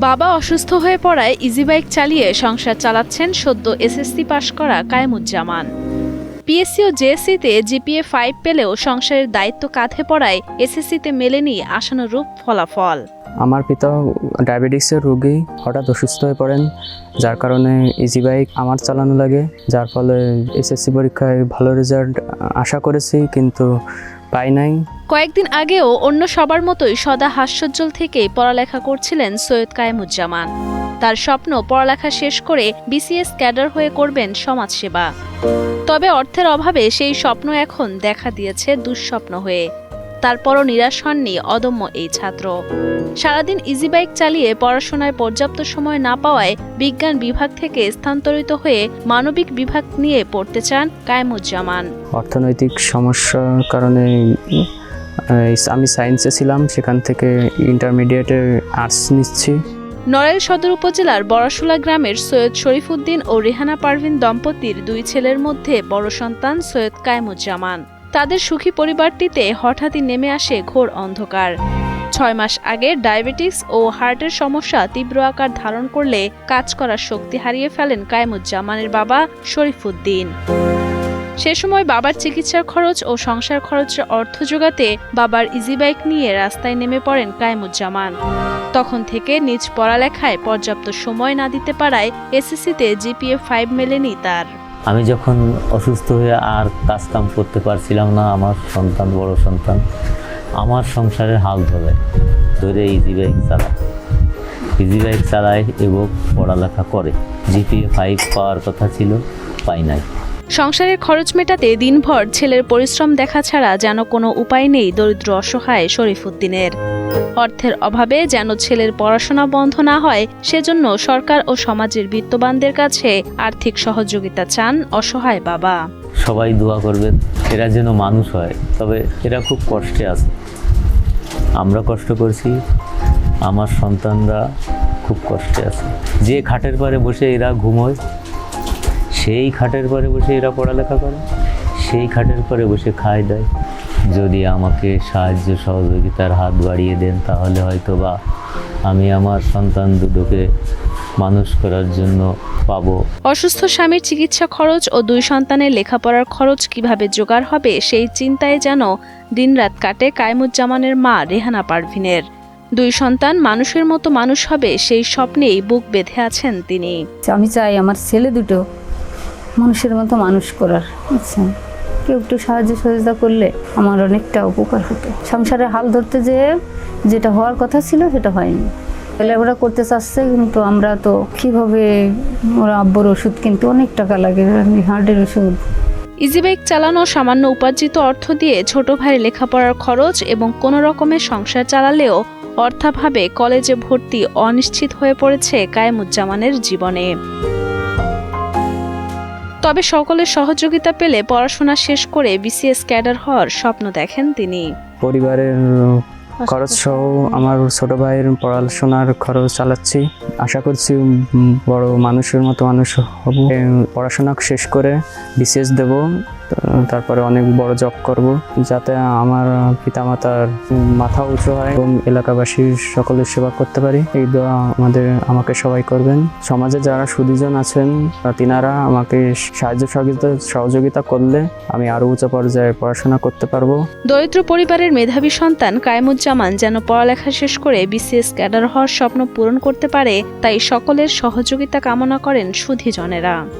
বাবা অসুস্থ হয়ে পড়ায় ইজি বাইক চালিয়ে সংসার চালাচ্ছেন সদ্য এসএসসি পাশ করা কায়েমুজ্জামান। পিএসসি ও জেএসসিতে জিপিএ ফাইভ পেলেও সংসারের দায়িত্ব কাঁধে পড়ায় এসএসসিতে মেলেনি আশানুরূপ ফলাফল। আমার পিতা ডায়াবেটিক্সের রোগী, হঠাৎ অসুস্থ হয়ে পড়েন, যার কারণে ইজি বাইক আমার চালানো লাগে, যার ফলে এসএসসি পরীক্ষায় ভালো রেজাল্ট আশা করেছি, কিন্তু পাই নাই। কয়েকদিন আগেও অন্য সবার মতোই সদা হাস্যোজ্জ্বল থেকেই পড়ালেখা করছিলেন সৈয়দ কায়েমুজ্জামান। তার স্বপ্ন পড়ালেখা শেষ করে বিসিএস ক্যাডার হয়ে করবেন সমাজসেবা। তবে অর্থের অভাবে সেই স্বপ্ন এখন দেখা দিয়েছে দুঃস্বপ্ন হয়ে। তারপরও নিরাশ হননি অদম্য এই ছাত্র। সারাদিন ইজি বাইক চালিয়ে পড়াশোনায় পর্যাপ্ত সময় না পাওয়ায় বিজ্ঞান বিভাগ থেকে স্থানান্তরিত হয়ে মানবিক বিভাগ নিয়ে পড়তে চান কায়েমুজ্জামান। অর্থনৈতিক সমস্যার কারণে আমি সায়েন্সে ছিলাম সেখান থেকে ইন্টারমিডিয়েটে আর্টস নিচ্ছি। নড়াইল সদর উপজেলার বড়াশুলা গ্রামের সৈয়দ শরীফুদ্দিন ও রেহানা পারভিন দম্পতির দুই ছেলের মধ্যে বড় সন্তান সৈয়দ কায়েমুজ্জামান। তাদের সুখী পরিবারটিতে হঠাৎই নেমে আসে ঘোর অন্ধকার। ছয় মাস আগে ডায়াবেটিস ও হার্টের সমস্যা তীব্র আকার ধারণ করলে কাজ করার শক্তি হারিয়ে ফেলেন কায়েমুজ্জামানের বাবা শরীফুদ্দিন। সে সময় বাবার চিকিৎসার খরচ ও সংসার খরচের অর্থ জোগাতে বাবার ইজি বাইক নিয়ে রাস্তায় নেমে পড়েন কায়েমুজ্জামান। তখন থেকে নিজ পড়ালেখায় পর্যাপ্ত সময় না দিতে পারায় এসএসসিতে জিপিএ ফাইভ মেলেনি তার। আমি যখন অসুস্থ হয়ে আর কাজ কাম করতে পারছিলাম না, আমার সন্তান, বড় সন্তান, আমার সংসারের হাল ধরে ধরে ইজি বাইক চালায়। ইজি বাইক চালায় এবং পড়ালেখা করে। জিপিএ ফাইভ পাওয়ার কথা ছিল, পাই নাই। সংসারের খরচ মেটাতে দিনভর ছেলের পরিশ্রম দেখা ছাড়া যেন কোনো উপায় নেই দরিদ্র অসহায় শরীফুদ্দিনের। অর্থের অভাবে যেন ছেলের পড়াশোনা বন্ধ না হয়, সেজন্য সরকার ও সমাজের বিত্তবানদের কাছে আর্থিক সহযোগিতা চান অসহায় বাবা। সবাই দোয়া করবেন, এরা যেন মানুষ হয়, তবে এরা খুব কষ্টে আছে। আমরা কষ্ট করছি, আমার সন্তানরা খুব কষ্টে আছে। যে খাটের পারে বসে এরা ঘুমোয়, সেই খাটের পরে বসে এরা পড়ালেখা করে, সেই খাটের পরে বসে খায় দেয়। যদি আমাকে সাহায্য সহযোগিতার হাত বাড়িয়ে দেন তাহলে হয়তো বা আমি আমার সন্তান দুটোকে মানুষ করার জন্য পাব। অসুস্থ স্বামীর চিকিৎসা খরচ ও দুই সন্তানের লেখাপড়ার খরচ কীভাবে জোগাড় হবে সেই চিন্তায় যেন দিনরাত কাটে কায়েমুজ্জামানের মা রেহানা পারভিনের। দুই সন্তান মানুষের মতো মানুষ হবে সেই স্বপ্নেই বুক বেঁধে আছেন তিনি। আমি চাই আমার ছেলে দুটো মানুষের মতো মানুষ করার বুঝছেন? কেউ একটু সাহায্য সহযোগিতা করলে আমার অনেকটা উপকার হতো। সংসারে হাল ধরতে যে যেটা হওয়ার কথা ছিল সেটা হয়নি। তাহলে ওরা করতে চাচ্ছে, কিন্তু আমরা তো কীভাবে ওরা আব্বর ওষুধ কিন্তু অনেক টাকা লাগে হার্টের ওষুধ। ইজিবাইক চালানো সামান্য উপার্জিত অর্থ দিয়ে ছোট ভাইয়ের লেখাপড়ার খরচ এবং কোনো রকমের সংসার চালালেও অর্থাভাবে কলেজে ভর্তি অনিশ্চিত হয়ে পড়েছে কায়েমুজ্জামানের জীবনে। তবে সকলের সহযোগিতা পেলে পড়াশোনা শেষ করে বিসিএস ক্যাডার হওয়ার স্বপ্ন দেখেন তিনি। পরিবারের খরচ সহ আমার ছোট ভাইয়ের পড়াশোনার খরচ চালাচ্ছি। আশা করছি বড় মানুষের মতো মানুষ হব। পড়াশোনা শেষ করে বিসিএস দেব। তারপরে অনেক বড় জব করব, যাতে আমার পিতামাতার মাথা উঁচু হয় এবং এলাকাবাসীর সকলের সেবা করতে পারি। এই দোয়া আমাদের, আমাকে সবাই করবেন। সমাজে যারা সুদীজন আছেন, তিনারা আমাকে সাহায্য সহযোগিতা সহযোগিতা করলে আমি আরও উঁচু পর্যায়ে পড়াশোনা করতে পারব। দরিদ্র পরিবারের মেধাবী সন্তান কায়েমুজ্জামান যেন পড়ালেখা শেষ করে বিসিএস ক্যাডার হওয়ার স্বপ্ন পূরণ করতে পারে, তাই সকলের সহযোগিতা কামনা করেন সুধীজনেরা।